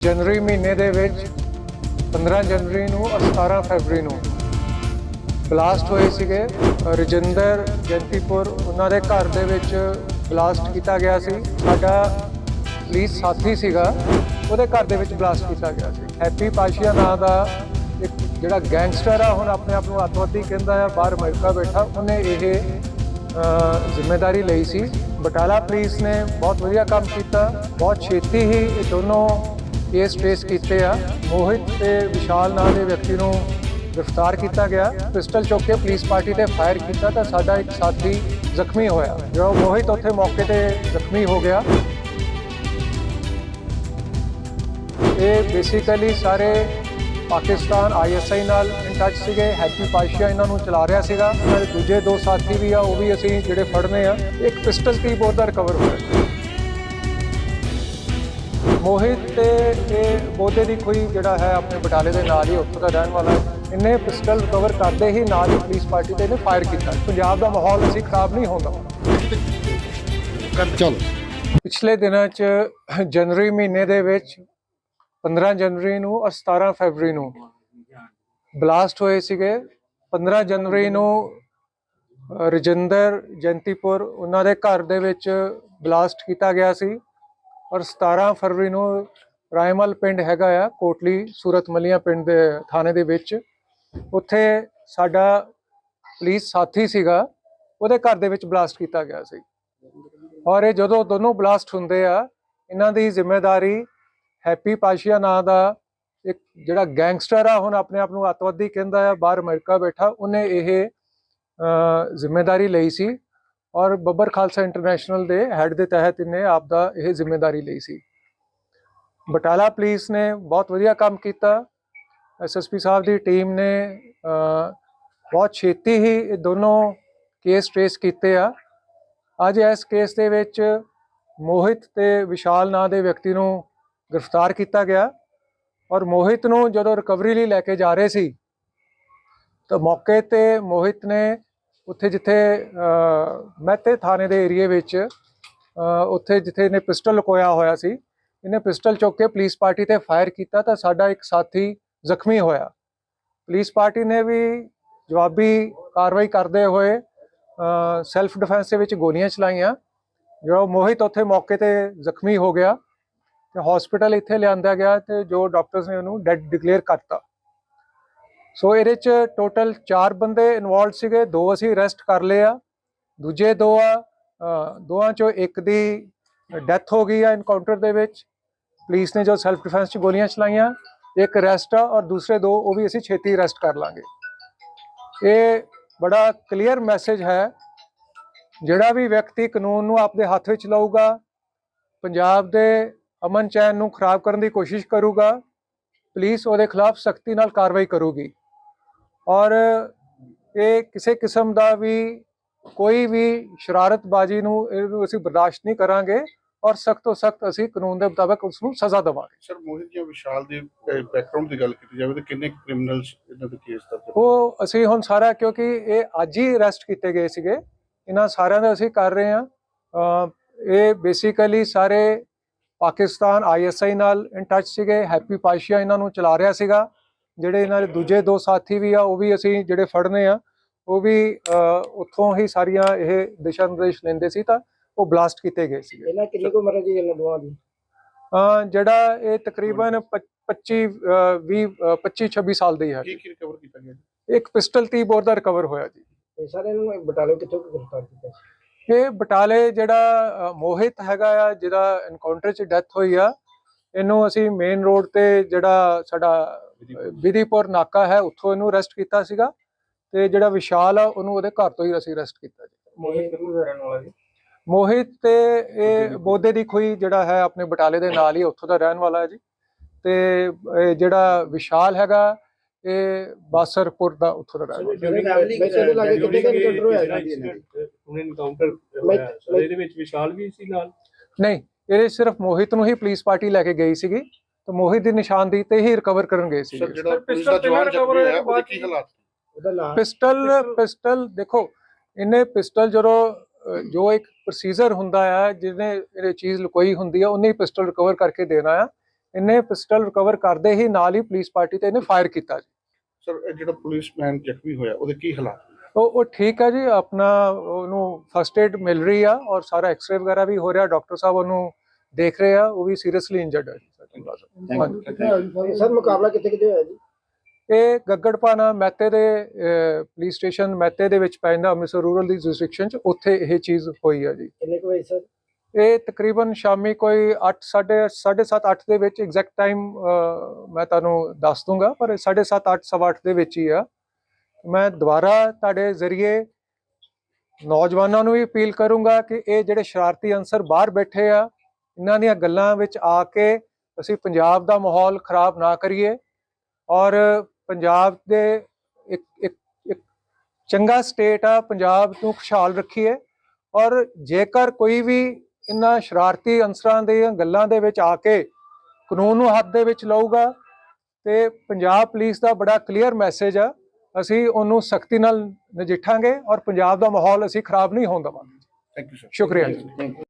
ਜਨਵਰੀ ਮਹੀਨੇ ਦੇ ਵਿੱਚ 15 ਜਨਵਰੀ ਨੂੰ ਔਰ 17 ਫਰਵਰੀ ਨੂੰ ਬਲਾਸਟ ਹੋਏ ਸੀਗੇ। ਰਜਿੰਦਰ ਜੰਤੀਪੁਰ ਉਹਨਾਂ ਦੇ ਘਰ ਦੇ ਵਿੱਚ ਬਲਾਸਟ ਕੀਤਾ ਗਿਆ ਸੀ। ਸਾਡਾ ਪੁਲਿਸ ਸਾਥੀ ਸੀਗਾ ਉਹਦੇ ਘਰ ਦੇ ਵਿੱਚ ਬਲਾਸਟ ਕੀਤਾ ਗਿਆ ਸੀ। ਹੈਪੀ ਪਾਸ਼ੀਆ ਨਾਂ ਦਾ ਇੱਕ ਜਿਹੜਾ ਗੈਂਗਸਟਰ ਆ ਹੁਣ ਆਪਣੇ ਆਪ ਨੂੰ ਅੱਤਵਾਦੀ ਕਹਿੰਦਾ ਆ ਬਾਹਰ ਅਮਰੀਕਾ ਬੈਠਾ ਉਹਨੇ ਇਹ ਅ, ਜ਼ਿੰਮੇਵਾਰੀ ਲਈ ਸੀ। ਬਟਾਲਾ ਪੁਲਿਸ ਨੇ ਬਹੁਤ ਵਧੀਆ ਕੰਮ ਕੀਤਾ ਬਹੁਤ ਛੇਤੀ ਹੀ ਇਹ ਦੋਨੋਂ ਕੇਸ ਟ੍ਰੇਸ ਕੀਤੇ ਆ। ਮੋਹਿਤ ਤੇ ਵਿਸ਼ਾਲ ਨਾਂ ਦੇ ਵਿਅਕਤੀ ਨੂੰ ਗ੍ਰਿਫਤਾਰ ਕੀਤਾ ਗਿਆ। ਪਿਸਟਲ ਚੁੱਕ ਕੇ ਪੁਲਿਸ ਪਾਰਟੀ ਤੇ ਫਾਇਰ ਕੀਤਾ ਤਾਂ ਸਾਡਾ ਇੱਕ ਸਾਥੀ ਜ਼ਖਮੀ ਹੋਇਆ। ਜਿਹੜਾ ਮੋਹਿਤ ਉੱਥੇ ਮੌਕੇ ਤੇ ਜ਼ਖਮੀ ਹੋ ਗਿਆ। ਇਹ ਬੇਸਿਕਲੀ ਸਾਰੇ ਪਾਕਿਸਤਾਨ ਆਈਐਸਆਈ ਨਾਲ ਇਨ ਟੱਚ ਸੀਗੇ। ਹੈਪੀ ਪਾਸ਼ਾ ਇਹਨਾਂ ਨੂੰ ਚਲਾ ਰਿਹਾ ਸੀਗਾ। ਪਰ ਦੂਜੇ ਦੋ ਸਾਥੀ ਵੀ ਆ, ਉਹ ਵੀ ਅਸੀਂ ਜਿਹੜੇ ਫੜਨੇ ਆ। ਇੱਕ ਪਿਸਟਲ ਕੀਬੋਰਡ ਦਾ ਰਿਕਵਰ ਹੋਇਆ। ਮੋਹਿਤ ਤੇ ਇਹ ਬੋਦੇ ਦੀ ਕੋਈ ਜਿਹੜਾ ਹੈ ਆਪਣੇ ਬਟਾਲੇ ਦੇ ਨਾਲ ਹੀ ਉੱਥੋਂ ਦਾ ਰਹਿਣ ਵਾਲਾ ਇਹਨੇ ਪਿਸਟਲ ਰਿਕਵਰ ਕਰਦੇ ਹੀ ਨਾਲ ਹੀ ਪੁਲਿਸ ਪਾਰਟੀ ਤੇ ਇਹਨੇ ਫਾਇਰ ਕੀਤਾ। ਪੰਜਾਬ ਦਾ ਮਾਹੌਲ ਅਸੀਂ ਖਰਾਬ ਨਹੀਂ ਹੁੰਦਾ ਚਲੋ। ਪਿਛਲੇ ਦਿਨਾਂ 'ਚ ਜਨਵਰੀ ਮਹੀਨੇ ਦੇ ਵਿੱਚ 15 ਜਨਵਰੀ ਨੂੰ ਔਰ 17 ਫਰਵਰੀ ਨੂੰ ਬਲਾਸਟ ਹੋਏ ਸੀਗੇ। 15 ਜਨਵਰੀ ਨੂੰ ਰਜਿੰਦਰ ਜੰਤੀਪੁਰ ਉਹਨਾਂ ਦੇ ਘਰ ਦੇ ਵਿੱਚ ਬਲਾਸਟ ਕੀਤਾ ਗਿਆ ਸੀ। ਔਰ 17 ਫਰਵਰੀ ਨੂੰ ਰਾਇਮਲ ਪਿੰਡ ਹੈਗਾ ਆ ਕੋਟਲੀ ਸੂਰਤ ਮਲੀਆਂ ਪਿੰਡ ਦੇ ਥਾਣੇ ਦੇ ਵਿੱਚ। ਉੱਥੇ ਸਾਡਾ ਪੁਲਿਸ ਸਾਥੀ ਸੀਗਾ ਉਹਦੇ ਘਰ ਦੇ ਵਿੱਚ ਬਲਾਸਟ ਕੀਤਾ ਗਿਆ ਸੀ। ਔਰ ਇਹ ਜਦੋਂ ਦੋਨੋਂ ਬਲਾਸਟ ਹੁੰਦੇ ਆ ਇਹਨਾਂ ਦੀ ਜ਼ਿੰਮੇਵਾਰੀ ਹੈਪੀ ਪਾਸ਼ੀਆ ਨਾਂ ਦਾ ਇੱਕ ਜਿਹੜਾ ਗੈਂਗਸਟਰ ਆ ਹੁਣ ਆਪਣੇ ਆਪ ਨੂੰ ਅੱਤਵਾਦੀ ਕਹਿੰਦਾ ਆ ਬਾਹਰ ਅਮਰੀਕਾ ਬੈਠਾ ਉਹਨੇ ਇਹ ਅ, ਜ਼ਿੰਮੇਵਾਰੀ ਲਈ ਸੀ। ਔਰ ਬੱਬਰ ਖਾਲਸਾ ਇੰਟਰਨੈਸ਼ਨਲ ਦੇ ਹੈੱਡ ਦੇ ਤਹਿਤ ਇਹਨੇ ਆਪ ਦਾ ਇਹ ਜ਼ਿੰਮੇਵਾਰੀ ਲਈ ਸੀ। ਬਟਾਲਾ ਪੁਲਿਸ ਨੇ ਬਹੁਤ ਵਧੀਆ ਕੰਮ ਕੀਤਾ। ਐਸਐਸਪੀ ਸਾਹਿਬ ਦੀ ਟੀਮ ਨੇ ਬਹੁਤ ਛੇਤੀ ਹੀ ਇਹ ਦੋਨੋਂ ਕੇਸ ਟ੍ਰੇਸ ਕੀਤੇ ਆ। ਅੱਜ ਇਸ ਕੇਸ ਦੇ ਵਿੱਚ ਮੋਹਿਤ ਤੇ ਵਿਸ਼ਾਲ ਨਾਂ ਦੇ ਵਿਅਕਤੀ ਨੂੰ ਗ੍ਰਿਫਤਾਰ ਕੀਤਾ ਗਿਆ ਔਰ ਮੋਹਿਤ ਨੂੰ ਜਦੋਂ ਰਿਕਵਰੀ ਲਈ ਲੈ ਕੇ ਜਾ ਰਹੇ ਸੀ, ਤਾਂ ਮੌਕੇ ਤੇ ਮੋਹਿਤ ਨੇ ਉੱਥੇ ਜਿੱਥੇ ਮਹਿਤੇ ਥਾਣੇ ਦੇ ਏਰੀਏ ਵਿੱਚ ਉੱਥੇ ਜਿੱਥੇ ਇਹਨੇ ਪਿਸਟਲ ਲੁਕੋਇਆ ਹੋਇਆ ਸੀ, ਇਹਨੇ ਪਿਸਟਲ ਚੁੱਕ ਕੇ ਪੁਲਿਸ ਪਾਰਟੀ ਤੇ ਫਾਇਰ ਕੀਤਾ ਤਾਂ ਸਾਡਾ ਇੱਕ ਸਾਥੀ ਜ਼ਖਮੀ ਹੋਇਆ। ਪੁਲਿਸ ਪਾਰਟੀ ਨੇ ਵੀ ਜਵਾਬੀ ਕਾਰਵਾਈ ਕਰਦੇ ਹੋਏ ਸੈਲਫ ਡਿਫੈਂਸ ਦੇ ਵਿੱਚ ਗੋਲੀਆਂ ਚਲਾਈਆਂ, ਜੋ ਮੋਹਿਤ ਉੱਥੇ ਮੌਕੇ ਤੇ ਜ਼ਖਮੀ ਹੋ ਗਿਆ ਤੇ ਹਸਪੀਟਲ ਇੱਥੇ ਲਿਆਂਦਾ ਗਿਆ ਤੇ ਜੋ ਡਾਕਟਰਸ ਨੇ ਉਹਨੂੰ ਡੈੱਡ ਡਿਕਲੇਅਰ ਕਰਤਾ। ਸੋ ਇਹਦੇ ਚ ਟੋਟਲ 4 ਬੰਦੇ ਇਨਵੋਲਡ ਸੀਗੇ ਦੋ ਅਸੀਂ ਅਰੈਸਟ ਕਰ ਲਏ ਆ। ਦੂਜੇ ਦੋ ਆ ਅ, ਦੋਆਂ ਚੋਂ ਇੱਕ ਦੀ ਡੈਥ ਹੋ ਗਈ ਆ ਇਨਕਾਊਂਟਰ ਦੇ ਵਿੱਚ। ਪੁਲਿਸ ਨੇ ਜੋ ਸੈਲਫ ਡਿਫੈਂਸ ਚ ਗੋਲੀਆਂ ਚਲਾਈਆਂ ਇੱਕ ਅਰੈਸਟ ਆ ਔਰ ਦੂਸਰੇ ਦੋ ਉਹ ਵੀ ਅਸੀਂ ਛੇਤੀ ਅਰੈਸਟ ਕਰ ਲਾਂਗੇ। ਇਹ ਬੜਾ ਕਲੀਅਰ ਮੈਸੇਜ ਹੈ। ਜਿਹੜਾ ਵੀ ਵਿਅਕਤੀ ਕਾਨੂੰਨ ਨੂੰ ਆਪਦੇ ਹੱਥ ਵਿੱਚ ਲਊਗਾ ਪੰਜਾਬ ਦੇ ਅਮਨ ਚੈਨ ਨੂੰ ਖਰਾਬ ਕਰਨ ਦੀ ਕੋਸ਼ਿਸ਼ ਕਰੂਗਾ ਪੁਲਿਸ ਉਹਦੇ ਖਿਲਾਫ ਸਖਤੀ ਨਾਲ ਕਾਰਵਾਈ ਕਰੂਗੀ। ਔਰ ਇਹ ਕਿਸੇ ਕਿਸਮ ਦਾ ਵੀ ਕੋਈ ਵੀ ਸ਼ਰਾਰਤਬਾਜ਼ੀ ਨੂੰ ਇਹਨੂੰ ਅਸੀਂ ਬਰਦਾਸ਼ਤ ਨਹੀਂ ਕਰਾਂਗੇ ਔਰ ਸਖਤ ਤੋਂ ਸਖਤ ਅਸੀਂ ਕਾਨੂੰਨ ਦੇ ਮੁਤਾਬਕ ਉਸ ਨੂੰ ਸਜ਼ਾ ਦੇਵਾਂਗੇ। ਸਰ ਮੋਹਿਤ ਜਾਂ ਵਿਸ਼ਾਲ ਦੇ ਬੈਕਗ੍ਰਾਉਂਡ ਦੀ ਗੱਲ ਕੀਤੀ ਜਾਵੇ ਤਾਂ ਕਿੰਨੇ ਕ੍ਰਿਮੀਨਲਸ ਇਹਨਾਂ ਦੇ ਕੇਸ ਦਰਜ ਉਹ ਅਸੀਂ ਹੁਣ ਸਾਰਾ ਕਿਉਂਕਿ ਇਹ ਅੱਜ ਹੀ ਅਰੈਸਟ ਕੀਤੇ ਗਏ ਸੀਗੇ। ਇਹਨਾਂ ਸਾਰਿਆਂ ਦਾ ਅਸੀਂ ਕਰ ਰਹੇ ਹਾਂ। ਇਹ ਬੇਸਿਕਲੀ ਸਾਰੇ ਪਾਕਿਸਤਾਨ ਆਈਐਸਆਈ ਨਾਲ ਇਨ ਟੱਚ ਸੀਗੇ। ਹੈਪੀ ਪਾਸ਼ੀਆ ਇਹਨਾਂ ਨੂੰ ਚਲਾ ਰਿਹਾ ਸੀਗਾ। ਜਿਹੜੇ ਇਹਨਾਂ ਦੇ ਦੂਜੇ ਦੋ ਸਾਥੀ ਵੀ ਆ ਉਹ ਵੀ ਅਸੀਂ ਜਿਹੜੇ ਫੜਨੇ ਆ ਉਹ ਵੀ ਉੱਥੋਂ ਹੀ ਸਾਰੀਆਂ ਇਹ ਦਿਸ਼ਾ ਨਿਰਦੇਸ਼ ਲੈਂਦੇ ਸੀ ਤਾਂ ਉਹ ਬਲਾਸਟ ਕੀਤੇ ਗਏ ਸੀਗੇ ਇਹਨਾਂ ਕਿੰਨੀ ਕੁ ਉਮਰ ਜੀ ਇਹਨਾਂ ਦੋਵਾਂ ਦੀ ਜਿਹੜਾ ਇਹ ਤਕਰੀਬਨ 25 20 25 26 ਸਾਲ ਦੀ ਹੈ ਕੀ ਕੀ ਰਿਕਵਰ ਕੀਤਾ ਗਿਆ ਜੀ? ਇੱਕ ਪਿਸਟਲ ਤੀ ਬੋਰ ਦਾ ਰਿਕਵਰ ਹੋਇਆ ਜੀ ਤੇ ਸਾਰੇ ਇਹਨਾਂ ਨੂੰ ਬਟਾਲੇ ਕਿੱਥੋਂ ਕੁ ਗ੍ਰਿਫਤਾਰ ਕੀਤਾ ਸੀ? ਇਹ ਬਟਾਲੇ ਜਿਹੜਾ ਮੋਹਿਤ ਹੈਗਾ ਆ ਜਿਹਦਾ ਐਨਕਾਊਂਟਰ 'ਚ ਡੈਥ ਹੋਈ ਆ ਇਹਨੂੰ ਅਸੀਂ ਮੇਨ ਰੋਡ ਤੇ ਜਿਹੜਾ ਸਾਡਾ ਵਿਧੀਪੁਰ ਨਾਕਾ ਹੈ ਉੱਥੋਂ ਇਹਨੂੰ ਅਰੈਸਟ ਕੀਤਾ ਸੀਗਾ ਤੇ ਜਿਹੜਾ ਵਿਸ਼ਾਲ ਆ ਉਹਨੂੰ ਉਹਦੇ ਘਰ ਤੋਂ ਹੀ ਅਸੀਂ ਅਰੈਸਟ ਕੀਤਾ ਜੀ। ਮੋਹਿਤ ਕਿੱਥੋਂ ਦਾ ਰਹਿਣ ਵਾਲਾ ਜੀ? ਮੋਹਿਤ ਤੇ ਇਹ ਬੋਦੇ ਦੀ ਖੋਈ ਜਿਹੜਾ ਹੈ ਆਪਣੇ ਬਟਾਲੇ ਦੇ ਨਾਲ ਹੀ ਉੱਥੋਂ ਦਾ ਰਹਿਣ ਵਾਲਾ ਹੈ ਜੀ। ਤੇ ਇਹ ਜਿਹੜਾ ਵਿਸ਼ਾਲ ਹੈਗਾ ਇਹ ਬਾਸਰਪੁਰ ਦਾ ਉੱਥੋਂ ਦਾ ਰਹਿਣ ਵਾਲਾ। ਕਿਸੇ ਦੇ ਲਾਗੇ ਕਿੰਨੇ ਕੁ encounter ਹੋਇਆ ਇਹਨਾਂ ਦੀ ਇਹਨਾਂ ਦੀ? ਹੁਣ ਇਨਕਾਊਂਟਰ ਹੋਇਆ। ਇਹਦੇ ਵਿੱਚ ਵਿਸ਼ਾਲ ਵੀ ਸੀ ਨਾਲ? ਨਹੀਂ ਇਹਦੇ ਸਿਰਫ ਮੋਹਿਤ ਨੂੰ ਹੀ ਪੁਲਿਸ ਪਾਰਟੀ ਲੈ ਕੇ ਗਈ ਸੀਗੀ। ਤੇ ਮੋਹਿਤ ਦੀ ਨਿਸ਼ਾਨਦੇਹੀ ਤੇ ਹੀ ਰਿਕਵਰ ਕਰਨ ਗਏ ਸਰ ਸੀਗੇ ਜਿਹੜਾ ਪੁਲਿਸ ਪਿਸਟਲ ਦਾ ਪਹਿਲਾਂ ਜਵਾਨ recover ਜ਼ਖਮੀ ਹੋਇਆ ਹੋਇਆ ਤੋਂ ਬਾਅਦ ਉਹਦੇ ਕੀ ਹਾਲਾਤ ਪਿਸਟਲ ਪਿਸਟਲ ਦੇਖੋ ਇਹਨੇ ਪਿਸਟਲ ਜਦੋਂ ਜੋ ਇੱਕ ਪ੍ਰੋਸੀਜਰ ਹੁੰਦਾ ਆ ਜਿਹਨੇ ਇਹ ਚੀਜ਼ ਲੁਕੋਈ ਹੁੰਦੀ ਆ ਉਹਨੇ ਪਿਸਟਲ ਰਿਕਵਰ ਕਰਕੇ ਦੇਣਾ ਆ। ਇਹਨੇ ਪਿਸਟਲ ਰਿਕਵਰ ਕਰਦੇ ਹੀ ਨਾਲ ਹੀ ਪੁਲਿਸ ਪਾਰਟੀ ਤੇ ਇਹਨੇ ਫਾਇਰ ਕੀਤਾ ਜੀ। ਸਰ ਇਹ ਜਿਹੜਾ ਪੁਲਿਸਮੈਨ ਜ਼ਖਮੀ ਹੋਇਆ ਉਹਦੇ ਕੀ ਹਾਲਾਤ? ਉਹ ਉਹ ਠੀਕ ਹੈ ਜੀ ਆਪਣਾ ਉਹਨੂੰ ਫਸਟ ਏਡ ਮਿਲ ਰਹੀ ਆ ਔਰ ਸਾਰਾ ਐਕਸ-ਰੇ ਵਗੈਰਾ ਵੀ ਹੋ ਰਿਹਾ ਡਾਕਟਰ ਸਾਹਿਬ ਉਹਨੂੰ ਦੇਖ ਰਹੇ ਆ ਉਹ ਵੀ ਸੀਰੀਅਸਲੀ ਇੰਜਰਡ ਹੈ ਸਰ। ਮੁਕਾਬਲਾ ਕਿੱਥੇ ਕਿੱਥੇ ਹੋਇਆ ਜੀ? ਇਹ ਗੱਗੜਪਾਨਾ ਮਹਿਤੇ ਦੇ ਪੁਲਿਸ ਸਟੇਸ਼ਨ ਮਹਿਤੇ ਦੇ ਵਿੱਚ ਪੈਂਦਾ ਅੰਮ੍ਰਿਤਸਰ ਰੂਰਲ ਦੀ ਜੁਰਿਸਡਿਕਸ਼ਨ ਚ। ਉੱਥੇ ਇਹ ਚੀਜ਼ ਹੋਈ ਆ ਜੀ। ਕਿੰਨੇ ਕੁ ਵਜੇ ਸਰ? ਇਹ ਤਕਰੀਬਨ ਸ਼ਾਮੀ ਕੋਈ 8 7:30 8 ਦੇ ਵਿੱਚ ਐਗਜ਼ੈਕਟ ਟਾਈਮ ਮੈਂ ਤੁਹਾਨੂੰ ਦੱਸ ਦੂੰਗਾ ਪਰ 7:30 8 8 ਦੇ ਵਿੱਚ ਹੀ ਆ। ਮੈਂ ਦੁਬਾਰਾ ਤੁਹਾਡੇ ਜ਼ਰੀਏ ਨੌਜਵਾਨਾਂ ਨੂੰ ਵੀ ਅਪੀਲ ਕਰੂੰਗਾ ਕਿ ਇਹ ਜਿਹੜੇ ਸ਼ਰਾਰਤੀ ਅੰਸਰ ਬਾਹਰ ਬੈਠੇ ਆ ਇਹਨਾਂ ਦੀਆਂ ਗੱਲਾਂ ਵਿੱਚ ਆ ਕੇ ਅਸੀਂ ਪੰਜਾਬ ਦਾ ਮਾਹੌਲ ਖਰਾਬ ਨਾ ਕਰੀਏ ਔਰ ਪੰਜਾਬ ਦੇ ਇੱਕ ਇੱਕ ਇੱਕ ਚੰਗਾ ਸਟੇਟ ਆ ਪੰਜਾਬ ਨੂੰ ਖੁਸ਼ਹਾਲ ਰੱਖੀਏ ਔਰ ਜੇਕਰ ਕੋਈ ਵੀ ਇਹਨਾਂ ਸ਼ਰਾਰਤੀ ਅੰਸਰਾਂ ਦੀਆਂ ਗੱਲਾਂ ਦੇ ਵਿੱਚ ਆ ਕੇ ਕਾਨੂੰਨ ਨੂੰ ਹੱਥ ਦੇ ਵਿੱਚ ਲਊਗਾ ਤੇ ਪੰਜਾਬ ਪੁਲਿਸ ਦਾ ਬੜਾ ਕਲੀਅਰ ਮੈਸੇਜ ਆ ਅਸੀਂ ਉਹਨੂੰ ਸਖਤੀ ਨਾਲ ਨਜਿੱਠਾਂਗੇ ਔਰ ਪੰਜਾਬ ਦਾ ਮਾਹੌਲ ਅਸੀਂ ਖਰਾਬ ਨਹੀਂ ਹੋਣ ਦੇਵਾਂਗੇ। ਥੈਂਕ ਯੂ ਸਰ ਸ਼ੁਕਰੀਆ ਜੀ।